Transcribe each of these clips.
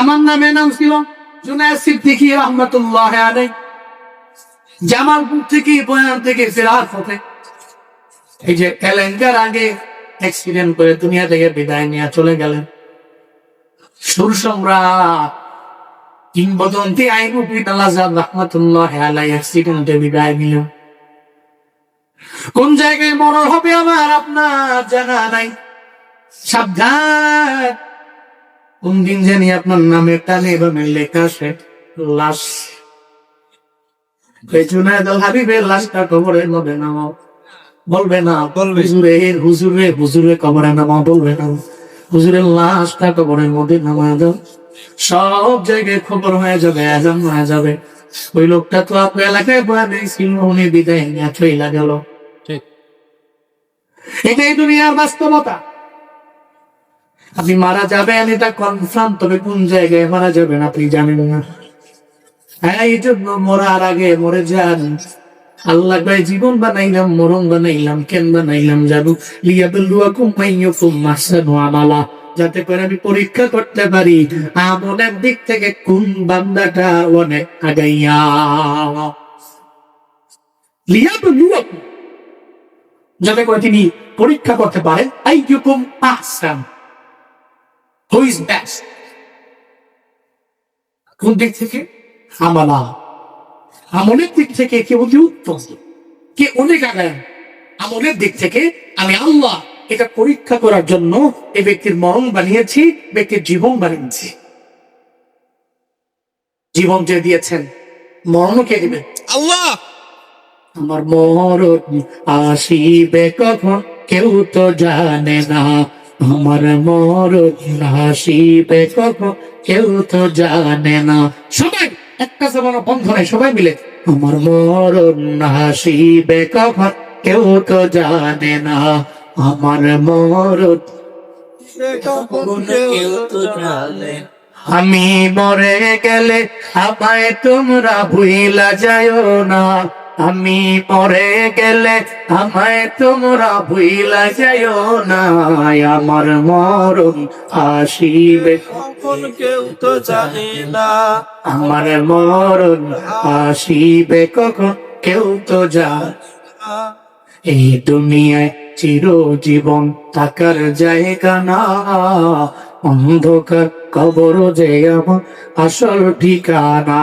আমার নামে নাম ছিল, জুনায়দ সিদ্দিকী রহমতুল্লাহ আলাই জামালপুর থেকে, বয়ান থেকে, ফেরার পথে। এই যে আগে অ্যাক্সিডেন্ট করে দুনিয়া থেকে বিদায় নিয়ে চলে গেলেন। সুর সম্রাট, কিংবদন্তি আইনুদ্দিন আলাজাদ রহমতুল্লাহ আলাই অ্যাক্সিডেন্টে বিদায় নিলেন। কোন জায়গায় মরণ হবে আমার আপনার জানা নাই। সাবধান। কোন দিন জানি আপনার নামে টানে বামে লেখা সে লাশ। হাবিবের লাশটা কবরের মধ্যে নামাও। বলবে না বলবে। হুজুরে হুজুরে কবরে নামাও বলবে না। হুজুরের লাশটা কবরের মধ্যে নামা দাও। সব জায়গায় খবর হয়ে যাবে আজান হয়ে যাবে। ওই লোকটা তো আপনার এলাকায় বয়া দিয়েছিল উনি বিদায় নিয়ে চইলা গেল। ঠিক। এটাই দুনিয়ার বাস্তবতা। আপনি মারা যাবেন, এটা কনফার্ম তবে কোন জায়গায় মারা যাবেন আপনি জানেন না। হ্যাঁ এই জন্য মরার আগে মরে যান। আল্লাহ ভাই জীবন বানাইলাম, মরণ বানাইলাম, কেন বানাইলাম যাতে করে আমি পরীক্ষা করতে পারি আমলের দিক থেকে কোন বান্দাটা অনেক আগাইয়া। লিয়াবুল্লুয়াকুম যাতে করে তিনি পরীক্ষা করতে পারেন, আইয়ুকুম আহসান হু ইজ বেস্ট কোন দিক থেকে? আমালা আমলের দিক থেকে কে অতি উত্তম কে অনেক আগায় আমলের দিক থেকে আমি আল্লাহ এটা পরীক্ষা করার জন্য এই ব্যক্তির মরণ বানিয়েছি ব্যক্তির জীবন বানিয়েছি। জীবন যে দিয়েছেন মরণও কে দিবেন আল্লাহ! আমার মরণ আসিবে কখন? কেউ তো জানে না। আমার মরণ আসিবে কখন? কেউ তো জানে না। সবাই একটা জমান বন্ধ নাই সবাই মিলে। আমার মরণ আসিবে কখন? কেউ তো জানে না। আমার মরণ কেউ তো জানে আমি মরে গেলে আমায় তোমরা ভুইলা যায় না। আমি মরে গেলে আমায় তোমরা ভুইলা যায় না আমার মরণ আসিবে। কখন কেউ তো জানে না। আমার মরণ আসিবে কখন কেউ তো যা এই দুনিয়ায় চিরজীবন থাকার জায়গা না। অন্ধকার কবর যে আমার আসল ঠিকানা।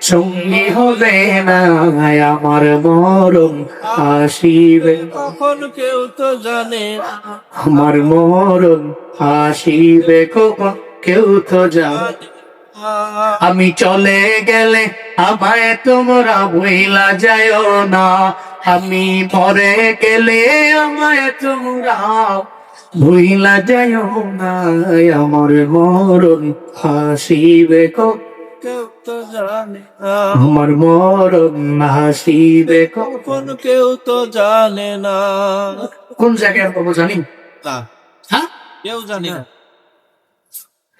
সঙ্গী হবে না আমার মরণ আসিবে। কখন কেউ তো জানে আমার মরণ আসিবে কখন কেউ তো যাবে আমি চলে গেলে আমায় তোমরা ভুইলা যায় না। আমি মরে গেলে আমায় তোমরা ভুইলা যায় না। আমার মরণ হাসিবে কখন কেউ তো জানে না আমার মরণ হাসিবে কখন কেউ তো জানে না। কোন জায়গায় পাবো জানি? না হ্যাঁ? কেউ জানে না।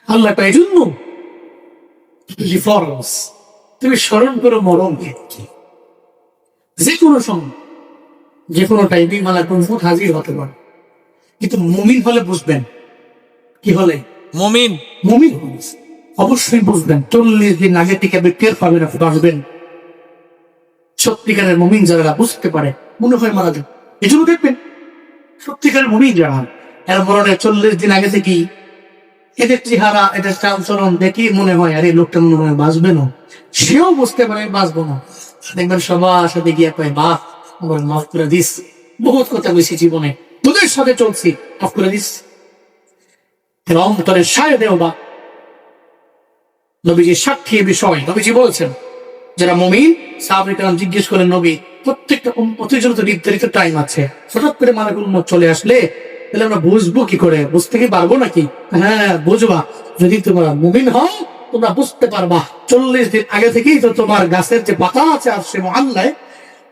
আল্লাহ তাই জন্য রিফরন্স তুমি স্মরণ করো মরণকে যে কোনো সময় যে কোনো টাইমিং মালা কোন ফুট হাজির হতে পারে। কিন্তু মুমিন হলে বুঝবেন কি হলে? মমিন। মুমিন হলে অবশ্যই বুঝবেন, চল্লিশ দিন আগে থেকে টের পাবেন, আপনি বাঁচবেন। সত্যিকারের মুমিন যারা বুঝতে পারে, মনে হয় মারা যাবে। এই জন্য দেখবেন, সত্যিকারের মুমিন যারা, এর মরণে চল্লিশ দিন আগে থেকেই। এদের চেহারা, এদের চালচলন দেখি মনে হয়, আরে, লোকটা মনে হয় বাঁচবে না। সেও বুঝতে পারে বাঁচবো না। দেখবেন সবার সাথে গিয়ে কয়, বাহ আমার মাফ করে দিস। বহুত কথা বলেছি জীবনে। তোদের সাথে চলছি, মাফ করে দিস। অন্তরে সায় দেও বা। নবীজি সাক্ষী বিষয়। নবীজি বলছেন, যারা মমিন সাহাবিকার জিজ্ঞেস করেন, নবী, প্রত্যেকটা নির্ধারিত টাইম আছে। হঠাৎ করে উম্মত চলে আসলে, তাহলে আমরা বুঝব কি করে? বুঝতে কি পারব নাকি? হ্যাঁ বুঝবা। যদি তোমরা মুমিন হও, তোমরা বুঝতে পারবা। চল্লিশ দিন আগে থেকেই তো তোমার গাছের যে পাতা আছে, আর সে মহাল্লায়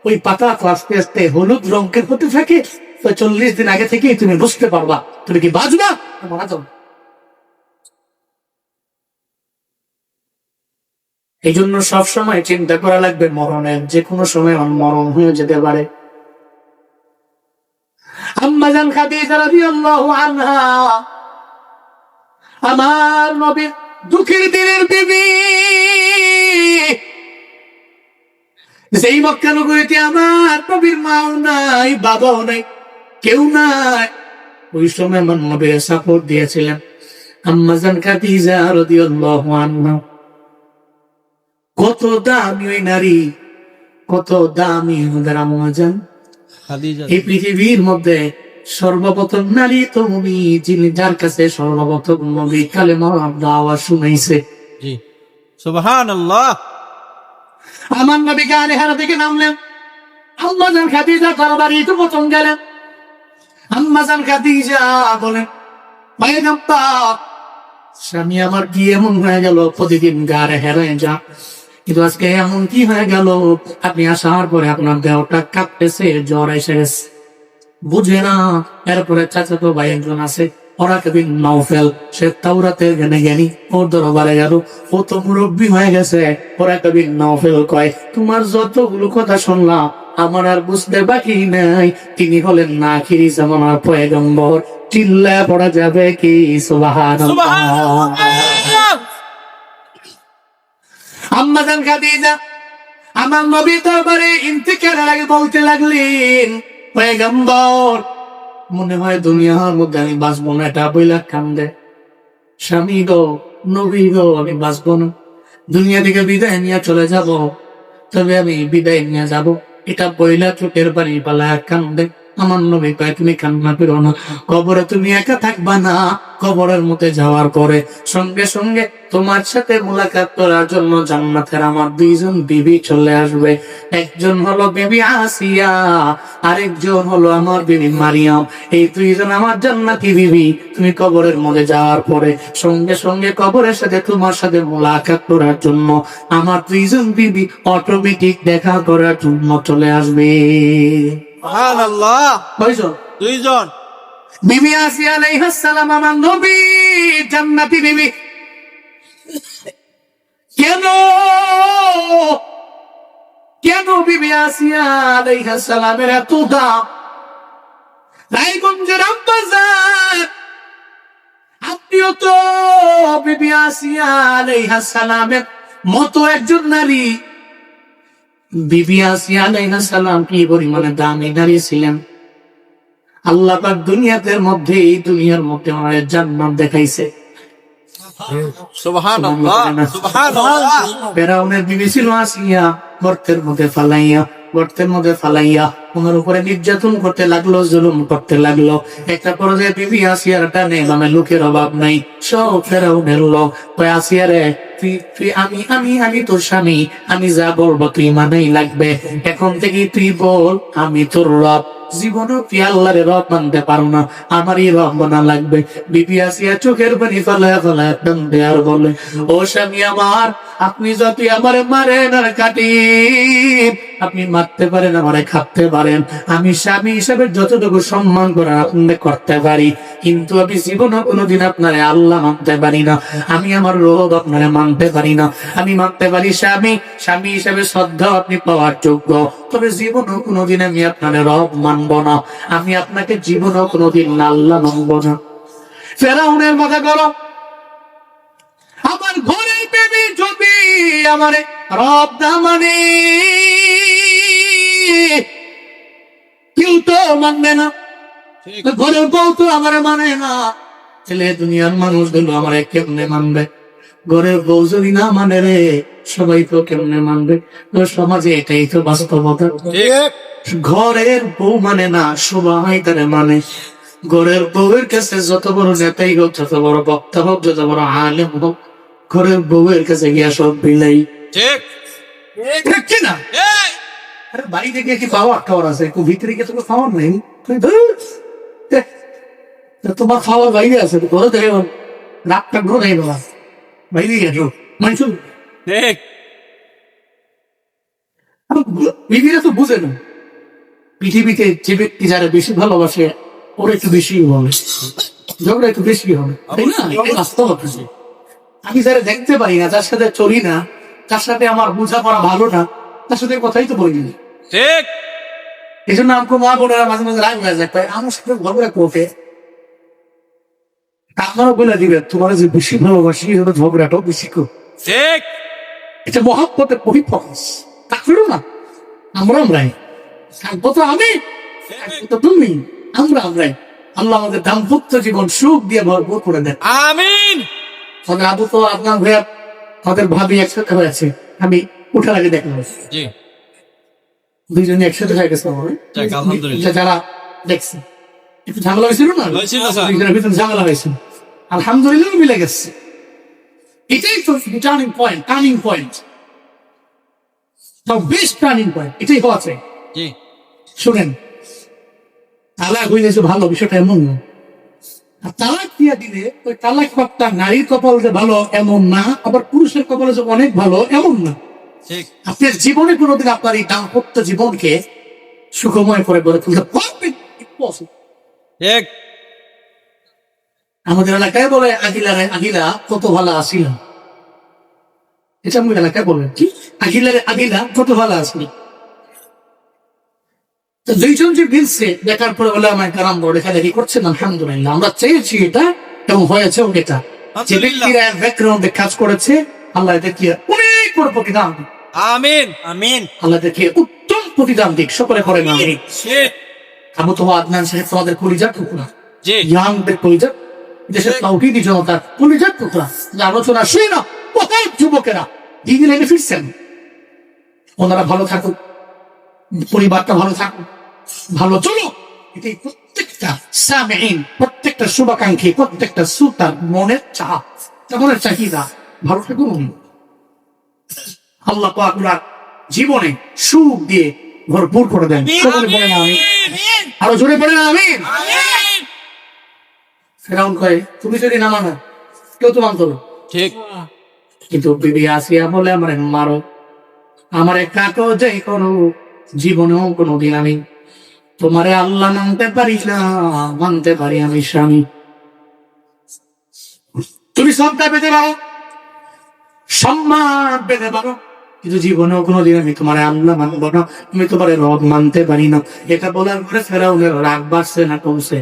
ওই পাতা আস্তে আস্তে হলুদ রঙের হতে থাকে। তো চল্লিশ দিন আগে থেকেই তুমি বুঝতে পারবা। তুমি কি মারা এই জন্য সবসময় চিন্তা করা লাগবে মরণের। যে কোনো সময় মরণ হয়ে যেতে পারে। আমার নবীর দুঃখের দিনের বিবি। যেই মক্কা নগরীতে আমার নবীর মাও নাই, বাবাও নাই, কেউ নাই। ওই সময় আমার নবীর সাপোর্ট দিয়েছিলেন। আম্মাজান খাদিজা রাদিয়াল্লাহু আনহা। কত দামি ওই নারী কত দামি আমাদের আম্মাজান খাদিজা। এই পৃথিবীর মধ্যে সর্বপ্রথম নারী তুমি যিনি যার কাছে সর্বপ্রথম নবী কালেমার আওয়াজ শুনাইছে। জি। সুবহানাল্লাহ। আমার নবী গানে হারা থেকে নামলেন। আম্মাজান খাদিজা তার বাড়ি তো প্রথম গেলেন। আম্মাজান খাদিজা বলেন ভাই গাম্পা স্বামী আমার কি এমন হয়ে গেল? প্রতিদিন গাড়ে হেরে যা। কিন্তু আজকে এমন কি হয়ে গেল? আপনি আসার পরে আপনার দেহটা কাঁপতেছে, জ্বর এসে বুঝে না, এরপরে চাচাতো ভাই একজন আছে, ওরা কবিন সে ওর দরবারে গেল। ও তো হয়ে গেছে, ওরা কবিন কয়, তোমার যতগুলো কথা শুনলাম, আমার আর বুঝতে বাকি নাই। তিনি হলেন না খিরি জামানার পয়গম্বর। চিল্লা পড়া যাবে কি? সুবহানাল্লাহ। আম্মাজান খাদিজা, আমার নবী দরবারে ইন্তিকালের আগে বলতে লাগলেন, পয়গম্বর, মনে হয় দুনিয়ার মধ্যে আমি বাঁচবো না। এটা বইলা কান্দে। স্বামী গো, নবী গো, আমি বাঁচবো না। দুনিয়া থেকে বিদায় নিয়ে চলে যাব, তবে আমি বিদায় নিয়ে যাব। এটা বইলা চোখের বাড়ি পালা কান্দে। আমার নবী কয় তুমি কান্না করো না। কবরে তুমি একা থাকবা না। কবরের মধ্যে যাওয়ার পরে সঙ্গে সঙ্গে তোমার সাথে মোলাকাত করার জন্য জান্নাতের আমার দুইজন বিবি চলে আসবে। একজন হলো বিবি আসিয়া, আরেকজন হলো আমার বিবি মারিয়াম। এই দুইজন আমার জান্নাতি বিবি। তুমি কবরের মধ্যে যাওয়ার পরে সঙ্গে সঙ্গে কবরের সাথে তোমার সাথে মোলাকাত করার জন্য আমার দুইজন বিবি অটোমেটিক দেখা করার জন্য চলে আসবে। সুবহানাল্লাহ। বুঝছ দুইজন। বিবি আসিয়া আলাইহিস সালাম আমার নবী জান্নাতি বিবি। কেন? কেন বিবি আসিয়া আলাইহিস সালামের এত দাম? রায়গঞ্জের আব্বাজার আপনিও তো বিবি আসিয়া আলাইহিস সালামের মতো একজন নারী। বিবি আসিয়া কি পরিমাণে দামি আল্লাহ পাক দুনিয়াতে মধ্যে এই দুনিয়ার মধ্যে আমাদের জান্নাত দেখাইছে। সুবহানাল্লাহ সুবহানাল্লাহ। ফেরাউনের বিবি ছিল আসিয়া গর্তের মধ্যে ফালাইয়া গর্তের মধ্যে ফালাইয়া ওনার উপরে নির্যাতন করতে লাগল জুলুম করতে লাগল। একটা পর্যায়ে বিবি আসিয়ার টানে মানে লোকের অভাব নাই সব ফেরাউনের লোক। ওই আসিয়ারে আমি আমি আমি তোর স্বামী, আমি যা বলব তুই মানেই লাগবে। এখন থেকে তুই বল, আমি তোর রব। জীবনও আল্লাহরে রব মানতে পারো না, আমারই রব লাগবে। বিবি আসিয়া চোখের পানি ফেলায় ফেলায় কান্দে আর বলে, ও স্বামী আমার, আপনি যদি আমার মারেন আর কাটিন আপনি মারতে পারেন, আমারে খাপতে পারেন। আমি স্বামী হিসেবে যতটুকু সম্মান করে আপনি করতে পারি, কিন্তু আমি জীবনও কোনোদিন আপনারে আল্লাহ মানতে পারি না। আমি আমার রোগ আপনারে মানতে পারি না। আমি মানতে পারি স্বামী স্বামী হিসেবে শ্রদ্ধা আপনি পাওয়ার যোগ্য। তবে জীবনও কোনোদিন আমি আপনারে রব মানব না। আমি আপনাকে জীবনও কোনোদিন আল্লাহ মানব না। ফেরাউনের মাথা গরম। আমার ঘরে বেবি যদি আমারে রব না মানে কেউ তো মানবে না। ঘরের বউ তো আমার মানে না। ছেলে দুনিয়ার মানুষগুলো আমার কেমনে মানবে? ঘরের বউ যদি না মানে রে সবাই তো কেমনে মানবে? তো সমাজে এটাই তো বাস্তবতা। ঘরের বউ মানে না সবাই তারে মানে। ঘরের বউয়ের কাছে যত বড় নেতাই হোক যত বড় বক্তা হোক যত বড় আলেম হোক ঘরের বউয়ের কাছে গিয়া সব বিলাই। ঠিক। ঠিক না? কি পাওয়ার টাওয়ার আছে? একটু ভিতরে গিয়ে তোকে পাওয়ার নেই? দেখ, তোমার খাওয়ার বাইরে আছে ঘরে দেখে রাতটা ঘুরে নেই বাবা। বাইরে গেছো মানছো ঠিক বিবিরা তো বুঝে না। পৃথিবীতে যে ব্যক্তি যারা বেশি ভালোবাসে ওরা একটু বেশি হবে ঝগড়া একটু বেশি হবে। তাই না? বাস্তবতা আমি যারা দেখতে পারি না যার সাথে চলি না যার সাথে আমার বোঝাপড়া ভালো না তার সাথে কথাই তো বলি না। ঠিক। এই জন্য আমাকে মা বোনেরা মাঝে মাঝে রাগ হয়ে যায় আমার সাথে বলে দিবেন তোমার যে বেশি ভালোবাসি ঝগড়াটাও বেশি কর। ঠিক। এটা মহাব্বতের থাকবেও না আমরা আমরাই থাকব তো আমি থাকব তো তুমি আমরা আমরাই আল্লাহ আমাদের দাম্পত্য জীবন সুখ দিয়ে ভরপুর করে দেন। আমিন। আবু তো আপনার ভাইয়া আমাদের ভাবি একসাথে হয়েছে। আমি উঠার আগে দেখলাম। জি। দুইজনে একসাথে হয়ে গেছে আলহামদুলিল্লাহ। যারা দেখছে একটু ঝামেলা হয়েছিল না? দুইজনের ভিতরে ঝামেলা হয়েছিল। আলহামদুলিল্লাহ মিলে গেছে। এটাই তো turning point turning point best turning point এটাই হওয়া চাই। শুনেন তালাক হইলে যে ভালো বিষয়টা এমন না। আর তালাক দিয়া দিলে ওই তালাক পাত্তা নারীর কপাল যে ভালো এমন না। আবার পুরুষের কপালে যে অনেক ভালো এমন না। আপনার জীবনে কোনোদিন আপনার এই দাম্পত্য জীবনকে সুখময় করে গড়ে তুলতে পারবেন. আমাদের এলাকায় বলে আগিলারে আগিলা কত ভালো আসিল এটা আমাদের এলাকায় বলেন কি? আগিলারে আগিলা কত ভালো আসিল তো দুইজন যে মিলছে দেখার পরে বলে আমার কারাম বড় লেখালেখি করছেন আলহামদুলিল্লাহ আমরা চেয়েছি এটা এবং হয়েছে এটা। যে ব্যক্তিরা ব্যাকগ্রাউন্ডে কাজ করেছে আল্লাহ এটা কি অনেক বড় দিক। আমিন। আমিন। আল্লাহ এদেরকে উত্তম প্রতিদান দিক সকলে করে না ঠিক আবু তো আদনান সাহেব তোমাদের কলিজার টুকরা। জি। ইয়াংদের কলিজার দেশের তৌহিদি জনতার কলিজার টুকরা। আলোচনা শুই না কোথায় যুবকেরা? দিদি লেগে ফিরছেন। ওনারা ভালো থাকুক পরিবারটা ভালো থাকুক ভালো চলো। এটাই প্রত্যেকটা সামেইন প্রত্যেকটা শুভাকাঙ্ক্ষী প্রত্যেকটা সুতার মনের চাপ মনের চাহিদা ভালো থাকুন। আল্লাহ পাক ওনার জীবনে সুখ দিয়ে ভরপুর করে দেন। সকলে বলেন আমি আরও জোরে পড়ে না আমি ফেরাউন কয় তুমি যদি না মানো কেউ তো মানতো না ঠিক। কিন্তু বিবি আসিয়া বলে আমার মারো। আমার কাকো যে কোনো জীবনেও কোনোদিন আমি তোমারে আল্লাহ মানতে পারি না মানতে পারি আমি স্বামী। তুমি সবটা পেতে পারো সম্মান পেতে পারো কিন্তু জীবনেও কোনোদিন আমি তোমার আল্লাহ মানব না। তুমি তোমার রব মানতে পারি না। এটা বলার পরে ফেরাউনের রাগ বাড়ছে না কমছে।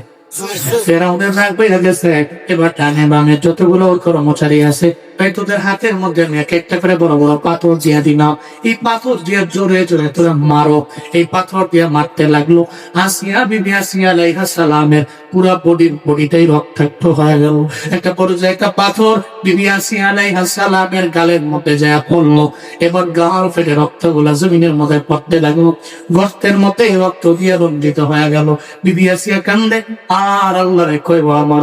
ফেরাউনের রাগ গেছে। এবার বামে যতগুলো কর্মচারী আছে, তাই তোদের হাতের মধ্যে আমি এক একটা করে বড় বড় পাথর দিয়া দিলাম। এই পাথর দিয়ে জোরে জোরে তোরা মারো। এই পাথর দিয়ে মারতে লাগল। আসিয়া বিবি আসিয়া আলাইহা সালামের পুরা বডির বডিটাই রক্তাক্ত হয়ে গেল। একটা পর্যায়ে একটা পাথর আমার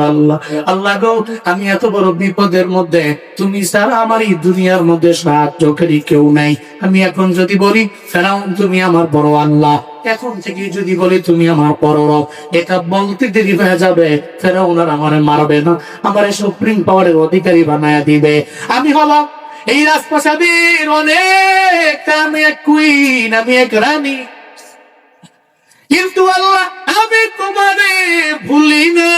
আল্লাহ? আল্লাহ গো, আমি এত বড় বিপদের মধ্যে, তুমি স্যার আমার এই দুনিয়ার মধ্যে সাহায্যকারী কেউ নাই। আমি এখন যদি বলি, ফেরাউন তুমি আমার বড় আল্লাহ। এখন থেকে যদি বলি তুমি আমার বড় রব, এটা বলতে দেরি হয়ে যাবে। ফেরাউন আর আমারে মারবে না, আমার সুপ্রিম পাওয়ারের অধিকারী বানায় দিবে। আমি হলাম এই রাজপ্রাসাদের অনেক, আমি এক কুইন আমি এক রানী। কিন্তু আল্লাহ আমি তোমারে ভুলি না।